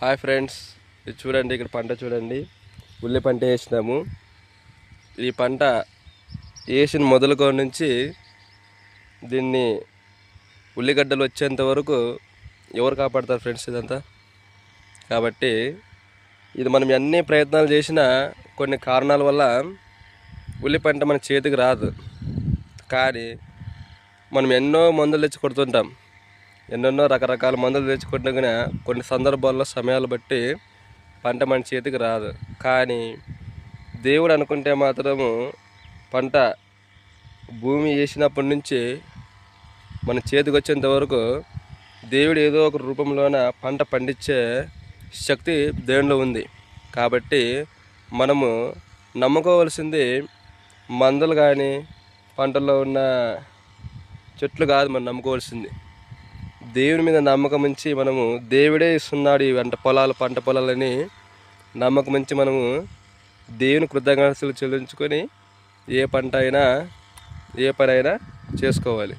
Hi friends ఇది చూడండి ఇక్కడ పంట చూడండి. ఉల్లి పంట వేసినాము. ఈ పంట వేసిన మొదలుకో నుంచి దీన్ని ఉల్లిగడ్డలు వచ్చేంత వరకు ఎవరు కాపాడతారు ఫ్రెండ్స్ ఇదంతా? కాబట్టి ఇది మనం ఎన్ని ప్రయత్నాలు చేసినా కొన్ని కారణాల వల్ల ఉల్లి పంట మన చేతికి రాదు. కానీ మనం ఎన్నో మందులు తెచ్చి కొడుతుంటాం. ఎన్నెన్నో రకరకాల మందులు తెచ్చుకుంటే కానీ కొన్ని సందర్భాల్లో సమయాలు బట్టి పంట మన చేతికి రాదు. కానీ దేవుడు అనుకుంటే మాత్రము పంట భూమి వేసినప్పటి నుంచి మన చేతికి వచ్చేంత వరకు దేవుడు ఏదో ఒక రూపంలోన పంట పండించే శక్తి దేవునిలో ఉంది. కాబట్టి మనము నమ్ముకోవాల్సింది మందులు కానీ పంటల్లో ఉన్న చెట్లు కాదు మనం నమ్ముకోవాల్సింది. దేవుని మీద నమ్మకం ఉంచి మనము దేవుడే ఇస్తున్నాడు ఈ పంట పొలాలు పంట పొలాలని నమ్మకం ఉంచి మనము దేవుని కృతజ్ఞతలు చెల్లించుకొని ఏ పంట అయినా ఏ పని అయినా చేసుకోవాలి.